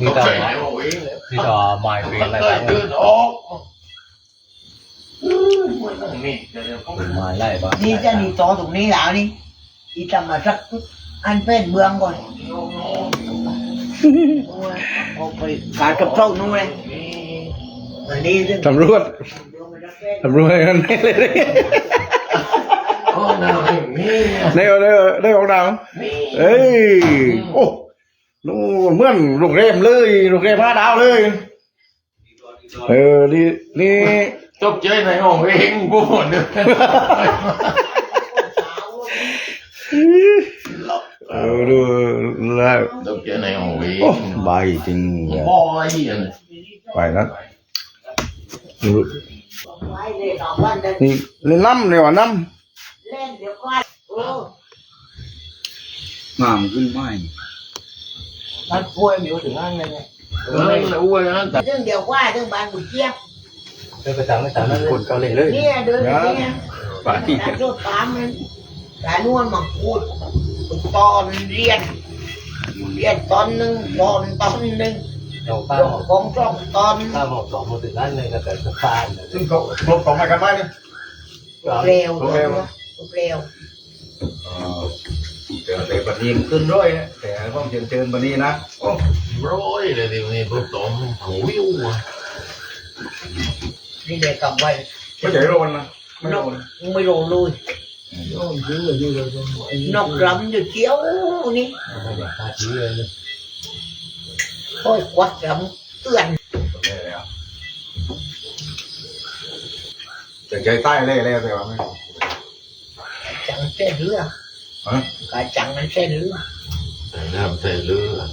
นี่ต่อนี่ต่อไม้เป็นอะไรบ้างเดินออกเป็นไม้ไล่บ้างนี่จะนี่ต่อตรงนี้แล้วนี่อีทำมาสักอันเป็นเบืองก่อนเอาไปการกับเจ้านู่นเลยมันนี่เรื่องตำรวจตำรวจกันได้เลยโอ้น่ามี ได้เอาได้เอาได้ของดาวเอ้ยโอ้ นู่นเหมือนโรงแรมเลยโรงแรมห้าดาวเลย เออ นี่นี่ตกใจในห้องเองกูหมดเลยเออดูแล้วตกใจในห้องเองโอ้ใบจริงบอยอะไปนั้นไว้เลยสองวันเดินนี่นี่น้ำเนี่ยว่าน้เล่นเดี๋ยวก่อนโอ้ำงามขึ้นไห มมันป่วยมีถึงนั่นเลยไงเออแล้วอ้วนนั่นแต่เรื่องเดียวว่าเรื่องบานบุญเจี๊ยบเดินไปตามไม่ตามนั่นคนเกาหลีเลยเนี่ยเดินไปเนี่ยไปแต่โดดตามมันแต่นวลมาพูดตอนเรียนเรียนตอนหนึ่งตอนตอนหนึ่งเราป้าตรงของตรงตอนป้าหมดสองหมดถึงนั่นเลยก็แต่สะพานซึ่งเขาลบของมากันไหมเนี่ยเร็วเร็วเร็ว แต่แต่ปฏิมขึ้นร้อยนะแต่ต้องเชิญเชิญปฏินะโอ้ร้อยเลยทีนี้พวกตอมหูวิวอะนี่เด็กกลับไว้ไม่ใช่โรนนะไม่นโรกนไม่ลงเลยนกรำอยู่เกี้ยวนี่ตาชี้เลยค่อยควัดรำเตือนแต่ใจใต้เล่เล่แต่ว่าไม่จังเส้นเรือ ฮะกาจังมันเส้นเรือใส่น้ำใส่เลือด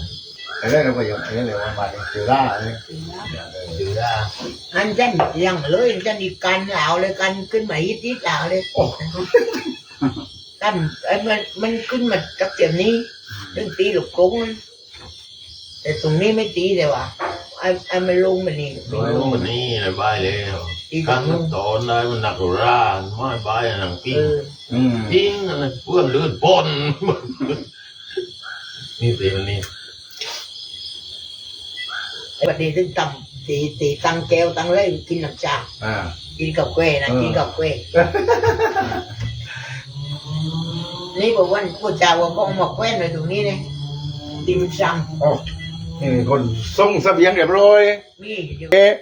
ไอ้เล่เราไปยังไอ้เล่เรามาเจอได้เลยดูได้อันเส้นยังเลยอันเส้นอีกกันเอาเลยกันขึ้นมาฮิตฮิตเอาเลยโอ้กันไอ้มันมันขึ้นมากับเสียงนี้เรื่องตีลูกกงนะแต่ตรงนี้ไม่ตีเลยว่ะ ไอ้ไอ้มันลงมานี่ร้อยมันนี่เลยบายแล้วกันตอนได้มันหนักร่านไม่บายหนังเอปิ้งออืมปิ้งอะไรเพื่อนเลือดปนนี่สิมันนี่ไอ้ประเดี๋ยวถึงตำตีตีตังแก้วตังเลยกินน้ำชาอ่ากินกับแกล้นะเออกินกับแกล้นี่บอกว่าพูดจาว่าก็มาแคว้นเลยตรงนี้เลยดิมซัมโอ้ นี่คนส่งเสบียงเรียบร้อยนี่เดี๋ยวเอะ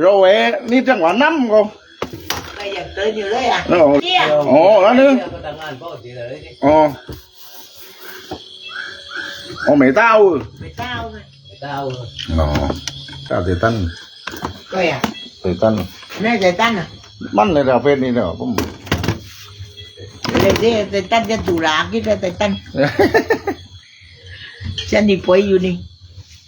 โรเอะนี่จังหวะน้ำก็ใครอยากเตือนอยู่เลยอะโอ้เนี่ยโอ้แล้วนึงก็ทำงานพ่อดีเลยอ๋ออ๋อไม่เต้าไปเต้าไงเต้าอ๋อเต้าเตตันก็อะเตตันแน่ใจตั้นอะมันเลยเราเป็นนี่เนาะผมเลยที่ใจตั้นจะตุลาคิดว่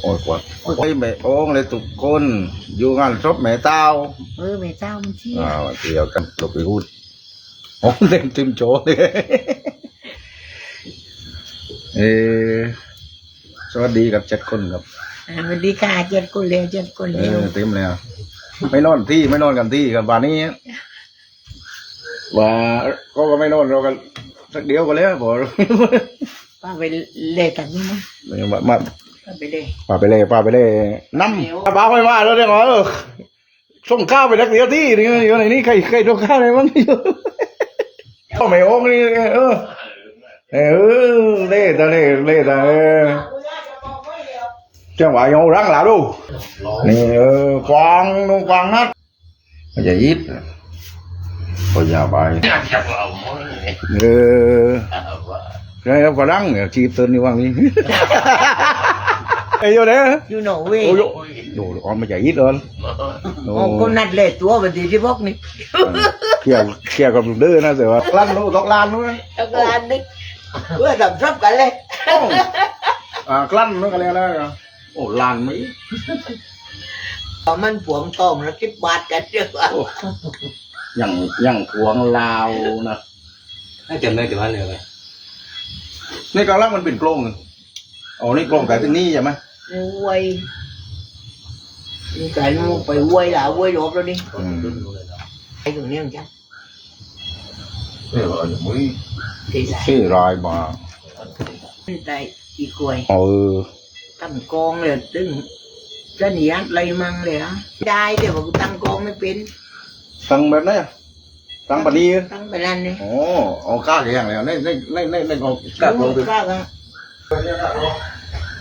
โอ้ยกวดโอ้ยแม่โอ้งเลยทุกคน อยู่งานศพแม่เต้าเออไม่เจ้ามันเชี่ยอ่าเดียวกันตกไปพูดโอ้เต็มติมโจเลยเออสวัสดีกับเจ็ดคนครับอ่าสวัสดีค่ะเจ็ดคนเร็วเจ็ดคนเอเร็วอเต็มเลยอะไม่นอนที่ไม่นอนกันที่กับบ้านนี้ว่าก็ก็ไม่นอนเรากันสักเดียวก็แล้วบอกป้าไปเล่ตังนี้มั้งมามาป้า ไปเล่ป้าไปเลยป้าไปเลยน้ำป้าไม่ว่าแล้วเดี๋ยวเออส่งข้าวไปสักเดียวที่นี่อยู่ในนี้ใครใครส่งข้าวอะไรบ้างอยู่ก็ไม่โอ้งนี่เออเออเล่ตาเล่เล่ตาเออจังหวะยังรังหลาดูนี่เออกวางนูกวางนัดมันจะยิดก็ยาวไปอยากจะเอาไหมเออว่าแล้วก็รังเนี่ยชีเตือนนี่ว่างนี่ ไอ้โยเด้ออยู่หนองเวโอ้ยดูอ๋อมันจะยิดเลยโอ้โอ้คนนัดเล่ตัวไปดีที่พวกนี้เกี่ยวเกี่ยวกับเด้อนะแต่ว่าลั่นนู้ตกลั่นนู้นแล้วก็ร้านนึกเพื่อทำรับกันเลยอ่ากลั่นนู้นกันเลยนะโอ้ลานไหมพอมันผวงตองแล้วคิดบาทกันเยอะว่าอย่างอย่างพวงลาวนะถ้าจำได้แต่ว่าเลยไหมในกลางล่างมันเป็นกลงอ๋อนี่กลงแต่ที่นี่ใช่ไหม อวยนี่ไก่มันไปอวยละอวยรอบแล้วนี่อืมไอ้ตรงนี้มันจ้ะเอออย่างมึงที่ไหนชื่อรายมาได้อีกวยเออตั้งกองเลยตึงจะหนีอะไรมั่งเลยอะได้แต่ว่ากูตั้งกองไม่เป็นตั้งแบบนี้อะตั้งปานนี้ตั้งไปนั่นนี่โอ้เอาก้าแข่งเลยในในในในในเอาก้าลงไปก็กันตั้งตั้งไปแต่จะหนีไล่ตัวเจ้าไม่ไล่กันแต่ว่าเพราะว่าก็มันตั้งไปเห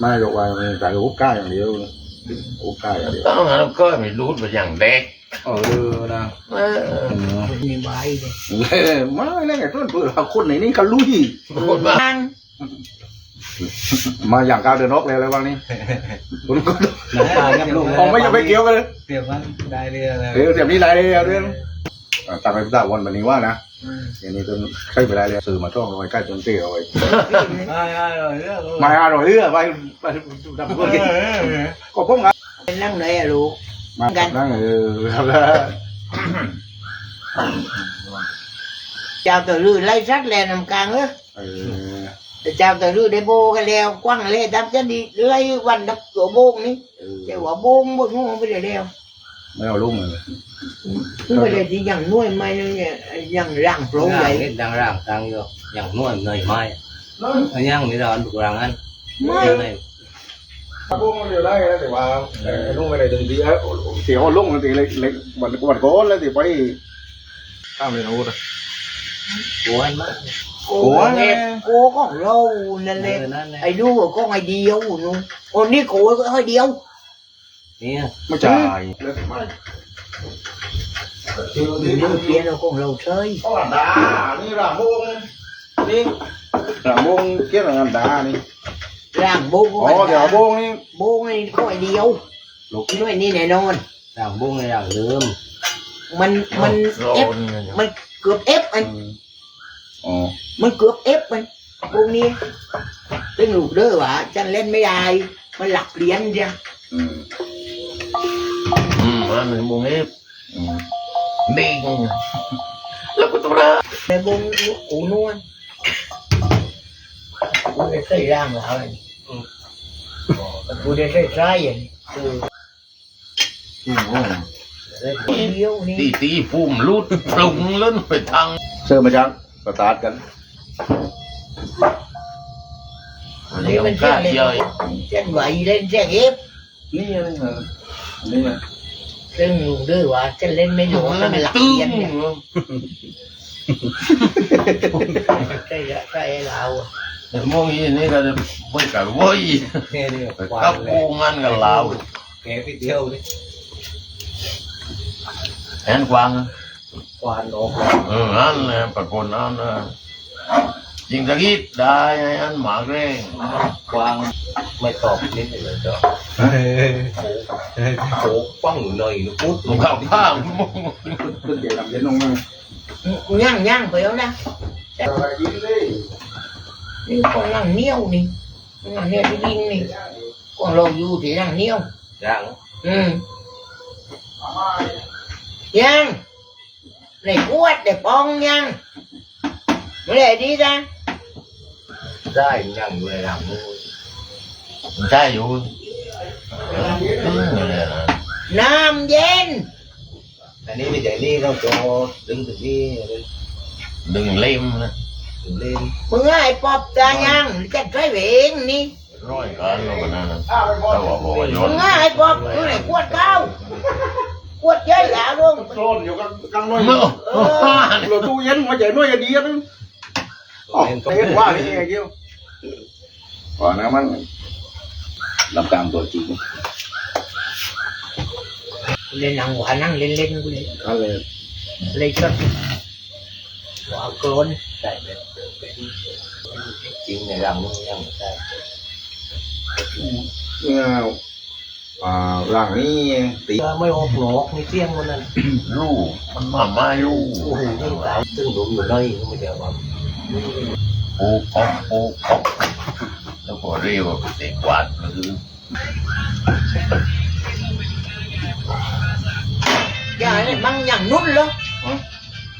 ถเลยเออตั้งคลิปนะเลยตีล่างหลอกไว้เออไม่หรอกว่ามันแต่ลูกก้าอย่างเดียวลูกก้าอย่างเดียวต้องเอาก็ไม่รู้ไปอย่างเด็กเออนะเออในใบเลยไม่นั่นไงต้นเปื่อคนไหนนี่ก็ลุยพูดมาตั้งมาอย่างการเดินนกเลยอะไรบ้างนี่คุณก็น้ำตาลกับลูกผมไม่จะไปเกี่ยวกันเลยเตรียมมันได้เรือแล้วเดี๋ยวเสียบนี้ได้เลยเอาเรื่องตามไปพิจารวันแบบนี้ว่านะ อย่างนี้ต้นใช้เวลาเลยสื่อมาช่องเอาไว้ใกล้จนเตี้ยเอาไว้ไม่ไม่เลยเรื่องมาอร่อยเรื่อไปไปดับเบิ้ลก็พุ่งอะเป็นนั่งไหนอะลูกมานั่งเออครับแล้วเจ้าตัวรื้อไล่ซัดแลนำกลางเออเออแต่เจ้าตัวรื้อได้โบกันแล้วกว้างเลยดับจะดีไล่วันดับตัวโบงนี่แต่ว่าโบงบนหัวไปเลยแล้ว ไม่เอาลุ่มเลยคือไปเลยที่อย่างน้วยไม่นึงเนี่ยอย่างร่างโปร่งใหญ่นิดดังร่างตังอยู่อย่างนวดหน่อยไม้อันยังนี่เราดูรังนั้นไม่ในลุ่มมันอยู่ได้แต่ว่าลุ่มไม่ได้จนดีเออเสียวลุ่มมันตีเล็กเล็กวันวันก้อนแล้วตีไปข้ามเลยนะวุฒิหัวมากโอ้เนี่ยโกของเรานั่นแหละนั่นแหละไอ้ดูก็ไอ้เดียวนู่นคนนี้โกก็ไอ้เดียว นี่ไม่จ่ายนี่เปลี่ยนเราของเราใช่อ๋อดานี่รามงนี่รามงเกี่ยวกับงานดานี่ร่างโบงอ๋อเดี๋ยวโบงนี่โบงนี่ก็ไอ้เดี ยวลูกน้อยนี่แน่นอนร่างบุ้งในร่างเดิมมันมันโซเอฟนกันมันเกือบเอฟมันอ๋อมันเกือบเอฟมันพวกนี้ตึงลูกเด้อวะจันเล่นไม่ได้มันหลักเหรียญจ้ะอืมอืมมันเป็นมุงเอฟอืมดิ่งแล้วก็ตัวละในวงกูนวลกูได้ใส่ร่างแล้วนี่กูได้ใส่ใจอย่างนี้คืออืมเดียวนี่ตีตีปุ่มลุดปลุงเล่นไปทางเชิญมาจังสตาร์ทกันอันนี้มันก้าใหญ่เช่นไหวเล่นแจ้งเอฟนี่อะไรเงี้ยนี่ ไงซึ่งลูกเด้อวะจันเล่นไม่หลงมันหลักตึ้เหรียงญเนี่ยใช่ใช่เราอะแต่มองอีนี่ก็จะไม่กับเว้ยนี่นี่คกัวาบมเลกูยงั้นกับเราแกพี่เที่ยวนี่แอนกวางควานออกเอออันเลยปรากฏอันนะ จริงตะกี้ได้ไอ้อันหมากเร่งควางไม่ตอบนิดหนึ่งเลยจ้ะโอ้ปังหน่อยนุ๊ดมึงเข้าข้างมึงขึ้นเดี๋ยวทำเย็นลงมาย่างย่างไปแล้วนะอะไรกินดินี่ของนั่งเหนียวนี่นั่งเหนียวที่ยิงนี่ของเราอยู่ที่นั่งเหนียวร่างอืมยังในกวดในปองยังไม่ได้ดีจ้ะ ได้ยังอยู่ในร่างนู้นใช่อยู่ตึ้งเลยนะน้ำเย็น อันนี้ไม่ใช่นี่ต้องโจดึงถึงนี่ดึงเล่มนะถึงเล่นมึงไอ้ปอบตายังจะใช้เวงนี่ร้อยกันแล้วกันนะถ้าว่าบอกว่าโยมึนงไอ้ปอบอยู่ในกวดเก้ากวดเยอะแล้วลุงโซนอยู่กันกลางน้อยเมื่อเราตู้เย็นมาใหญ่น้อยดีกัน อ๋อเห็นว่านี่ไงเกี่ยวก่อนนะมันลำกลางตัวจริงกูเลยนั่งหวานั่งเล่นๆกูเลยอะไรเลยก็หวาโกรนใช่เป็นเป็นจริงในรังมึงยังใช่เนี่ยอ่าหลังนี้ตีไม่ออกหลอกมีเสียงคนนั้นลูกมันมาไม่ลูกโอ้โหยิ่งตายซึ่งผมอยู่เลยก็ไม่เดียวว่า โอ้ป๊อกโอ้ป๊อกแล้วพอเรียกว่าเด็กวาดมันคืออย่าเนี่ยบางอย่างนุ่นเหรอฮะ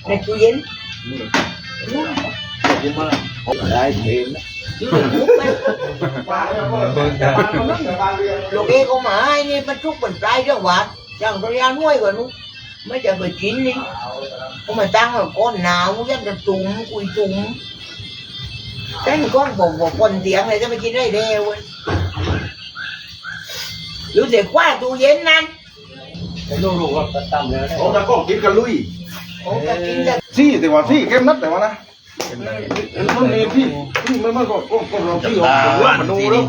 ในตู้เย็นนุ่นกินมาได้เห็นนะอยู่ในคุกไหมลูกเอก็มาไอ้นี่มันทุกข์มันปลายเรื่องหวานอย่างตัวยาน้วยกว่านู้นไม่จะไปกินนี่ก็มาตั้งว่าก้อนหนาวยันจะตุ่มกุยตุ่มแต่งก้อนบอกบอกคนเตียงเลยจะไปกินได้เร็วเว้ยอยู่เด็กว่าตู้เย็นนั่ นไม่รู้รู้ว่าก็ตั้มแล้วโอ้ตะก้องกินกันลุยโอ้ก็กินแต่ซี่แต่ว่าซี่เข้มนัดแต่ว่านะมันมีที่ที่มันมันก็ก็ก็เราที่ของตาผมวันมันดูที่แล้วนี่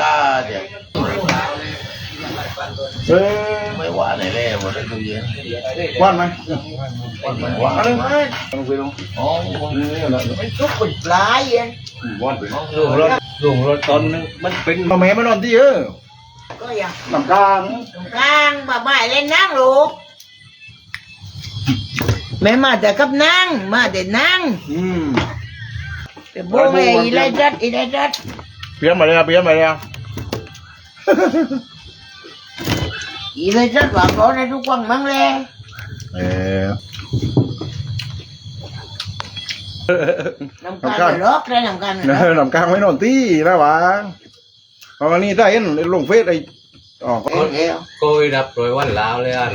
ตา เดี๋ยวเออไม่หวานไหนแน่หมดเลยตู้เย็นว่านไหมมันหวานอะไรมาลงไปลงอ๋อนี่แหละมันทุกข์มันปลายเองว่านไปลุงรถลุงรถตอนนึงมันเป็นมาแม่มานอนที่เออก็อย่างลำกลางตรงกลางบ่าบ่ายเล่นนั่งลูกแม่มาแต่กับนั่งมาแต่นั่งอืมแต่โบงเลยอีไรจัดอีไรจัดเพี้ยนมาเลยเพี้ยนมาเลย อีไรจัดว่าก่อนให้ทุกคนมั่งเลยเออน้ำกันล็อกเลยน้ำกันเออลำกลางไม่นอนที่นะวะเพราะวันนี้ได้เห็นลงเฟซไอ้อ๋อเอ็นเอวโกยรับโดยวันลาวเลยอัน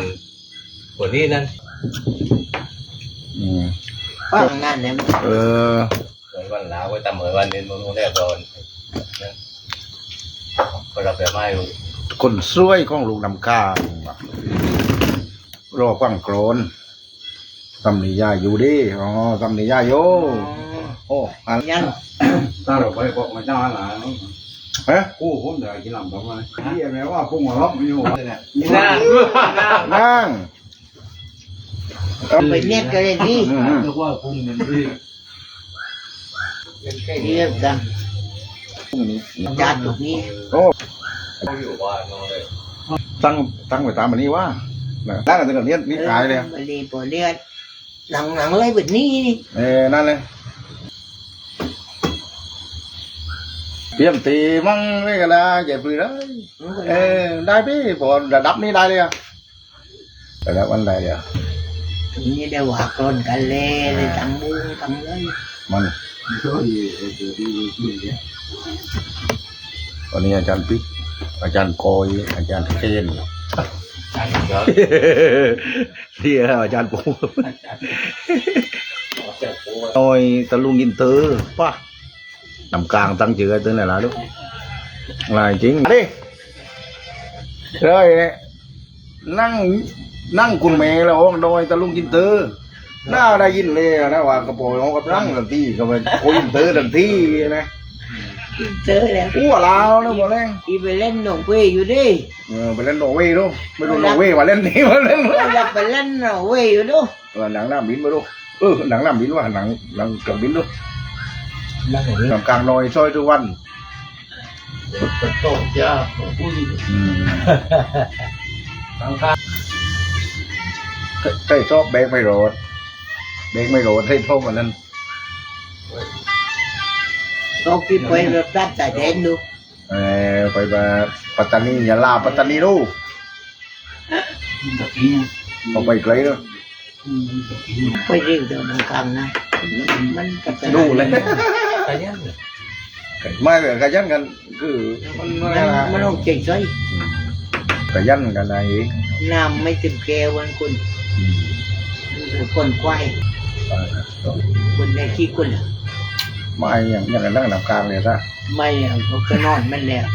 คนนี้นั่นอืมฟังนั่นเนี่ยเออโดยวันลาวไว้ตามเหมือ นวันนี้มึงได้ก่อนนั่นก็รับแบบไม่รู้คนซวยของลูกน้ำกลางว่ะรอฟังโกรนตำนิยาอยู่ดิอ๋อตำนิยาโยโอ้อันยัง ta rồi quay bộ mà cho là เอ๊ะ cô hôn đời chỉ làm đúng rồi cái em nói là không mà lắm nhiều thế này นั่นนั่งไปเน็ตกันเลยดิอืม nó qua cùng mình đi เรียกกันพรุ่งนี้ญาติตรงนี้โอ้ เขาอยู่บ้านนอนเลยตั้งตั้งไว้ตามอันนี้ว่านะตั้งแต่เนี้ยนี่ขายเลยไปเรียนปอเรียนหนังหนังเลยแบบนี้นี่เออนั่นเลยเปลี่ยนตีมั่งนี่ก็ได้เจ็บปลือได้เออได้พี่พอระดับนี้ได้เลยอะระดับวันใดเดียวนี่ได้ว่ากรนกันเลยเลยตั้งมุ้งตั้งเลยมัน chỗ gì thì đi đi đi ตอนนี้อาจารย์ปิ๊ก อาจารย์โกยอาจารย์เคนใช่เดี๋ยวเรียกอาจารย์ปูเจ็บปวดโอยตะลุงอินเตอร์ป่ะนำกลางตั้งเจือตัวไหนล่ะลูกอะไรจริงดิเลยนั่งนั่งคุณแม่แล้วโดยตะลุงอินเตอร์น่าได้ยินเลยนะว่ากระโปรงเขากับนั่งทันทีก็ไปโกยอินเตอร์ทันทีนะ เจอแล้วอ้วลาวนะบอกเลยอีไปเล่นหนองเว้ยอยู่ดิเออไปเล่นโนอร์เวย์ดูไม่รู้โนอร์เวย์ว่าเล่นนี่มาเล่นเราอยากไปเล่นหนองเว้ยอยู่ดิเออหนังน้ำบินมาดูเออหนังน้ำบินว่าหนังหนังเครื่องบินดูนั่งอย่างนี้นำกลางลอยซอยทุกวันจะต้มจ้าอุ้ยอืมทางข้างใช่ชอบเบรกไม่โรดเบรกไม่โรดให้ชอบอันนั้น ก็คิดไปรถตัดแต่เด่นดูเออไปแบบปัตตานียะลาปัตตานีดูเอาไปไกลเลยไปเรียกเดินกลางนะมันก็จะดูเลยแต่ยังไม่เลยกระยันกันคือมันไม่มันละมันต้องเจ๋งใจกระยันกันอะไรน้ำไม่เต็มแก้ววันคุณคนควายคนในขี้คนอะ ไม่อย่างอย่างนั้นนั่งนำกลางเลยซะไม่อะเขาก็นอนมันแล้ว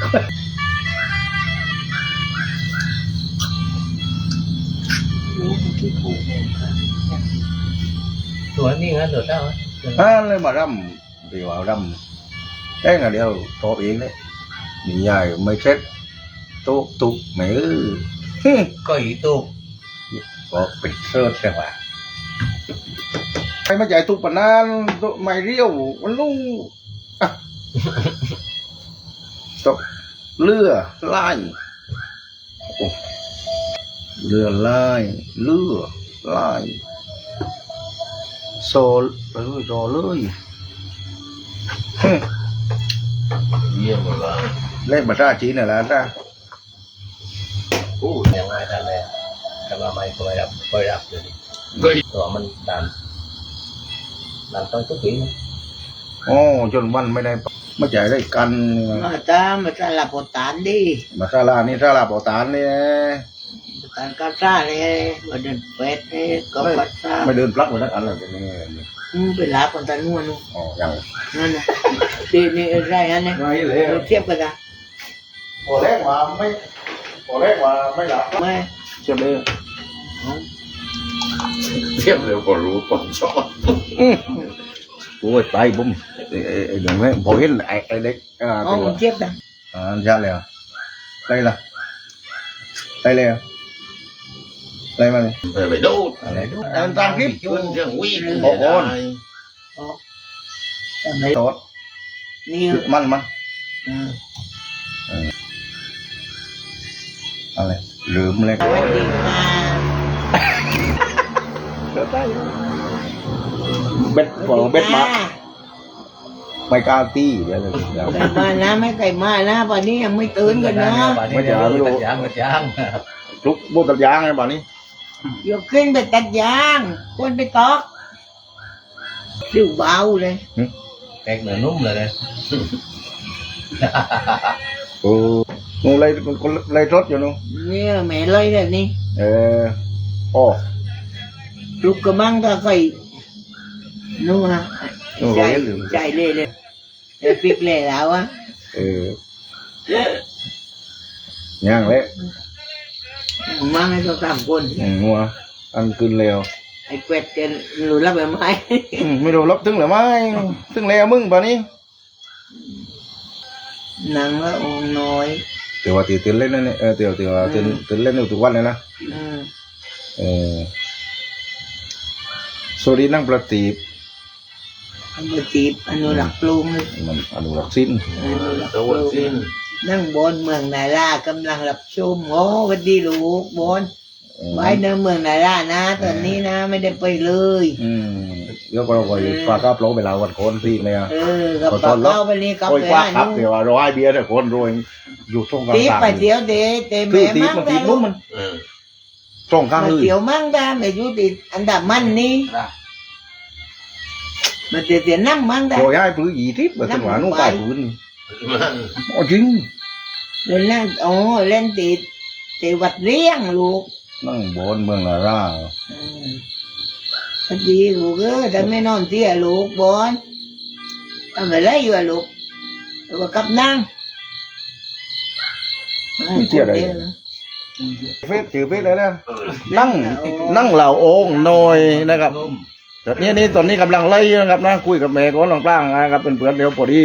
ตัวนี้งั้นเดี๋ยวเจ้าอ่าเลยมารำดีว่ารำแค่งเดียวโตเองเลยนี่ใหญ่ไม่เช็ดโต๊ะตุกไม่เออก็อีตุกก็เป็นเชิดใช่ไหมใคร มาจ่ายตุกปะนานตุกไม่เรียวมันลุงอะตกเรือไล่โอ้เรือไล่เรือไล่โซลเออรอเลยฮึเยี่ยมเลยเล่นภาษาจีนน่ะล่ะจ้าพูดยังไงท่านเลยแต่ว่าไม่ค่อยรับค่อยรับเลยเฮ้ยตัวมันดันดันต้องทุกปีนะโอ้จนวันไม่ได้มาจ่ายได้กันมาตาม มาตาลาปตานดิมาซาลานี่ซาลาปอตานนี่ตานกาซาเลยมาเดินเป็ดเลยก็ปัดซาไม่เดินปลักเหมือนนักอันเลยนี่อืมไปลาคนตานัวนู่นอ๋อยังนั่นนะดีนี่ไรนั่นนะไม่เลยเทียบกันนะพอแรกว่าไม่พอแรกว่าไม่หลับไม่เชื่อเลย เยี่ยมเลยก็รู้ผมชอบโอ้ยไปบุ้มไอ้ไอ้ไอ้เดี๋ยวนี้พอเห็นไอ้ไอ้เล็กอ่าอ๋อตัวเทียบกันอ่าใช่เลยได้ละได้เลยได้มาเลยไม่ไปดูอะไรดูแต่มันตามคลิปเพื่อนยังวิ่งโอ้โหแต่ไม่โตดนี่มันมันอืมอะไรลืมเลยสวัสดีค่ะ เบ็ดบอกเบ็ดมาไม่กล้าตีเดี๋ยวเลยเดี๋ยวไก่มานะไม่ไก่มานะวันนี้ยังไม่ตื่นกันนะไม่จะไม่รู้ยางไม่ยางลุกบุกตัดยางไงบ่านี้ยกขึ้นไปตัดยางคนไปตอกดูเบาเลยแตกเนื้อนุ่มเลยนะโอ้งูเลยคนเลยรถอยู่นู่นเนี่ยแม่เลยแบบนี้เออโอ้ ลูกกระมังตาไก่นู่นฮะนู่นใจเราเห็นลืม ใจเลยเลยไอ้ปิกเลยแล้วอะเออย่างเลยมังให้ตัวสามคนอืมงัวอันคืนเร็วไอ้เป็ดจะรู้รับแบบไหมอืมไม่รู้ลบถึงหรือไม่ถึงแล้วมึงป่านี้หนังละองค์น้อยเดี๋ยวว่าตีตื่นเล่นนั่นเนี่ยเออเดี๋ยวเดี๋ยวตื่นตื่นเล่นอยู่ทุกวันเลยนะอืมเออ สวัสดีนั่งประตีบอันนี้จีบอนุรักษ์ปลูกเลยมันอนุรักษ์สิ้นอนุรักษ์ตัปวลูกสิ้นนั่งบนเมืองนาลากำลังรับชมโอ้สวัสดีลูกบนเออไว้ในเมืองนาลานะ ตอนนี้นะไม่ได้ไปเลย อืมเดี๋ยวก็เราไปปลากราบโลไปลาวันโคนพี่เนี่ยเออกับปากเข้าไปนี่กับโอ้ยไปกว่าหาครับนุ่เดี๋ยวว่าเราให้เบียร์แต่คนรวยอยู่ช่องกลางตีไปเดียวเดเตคือแม่ตีมั่งมันตีได้มุ้ลูงกมันเออ ช่องข้างมาเลยเดี๋ยวมั่งได้ไม่อยู่ติดอันดับมันนี่มาเดี๋ยวเดี๋ยวนั่งมั่งได้โอ้ยให้ปื้อหยีทิพย์แบบจังหวะนู้นป้ายปืนมันโอ้จริงเล่นนั่งโอ้เล่นติดติดวัดเลี้ยงลูกนั่งบนเมืองลาร่าอืมพอดีลูกเออแต่ไม่นอนเตี้ยลูกบอลทำอะไรอยู่อะลูกลูกก็กลับนั่งมีเที่ยวอะไร เฟซถือเฟซเลยนะนั่งนั่งเหล่าโอ่งหน่อยนะครับนุ่มแต่นี่นี่ตอนนี้กำลังไล่นะครับนะคุยกับแม่ของหลวงกลางนะครับเป็นเพื่อนเดี๋ยวพอดี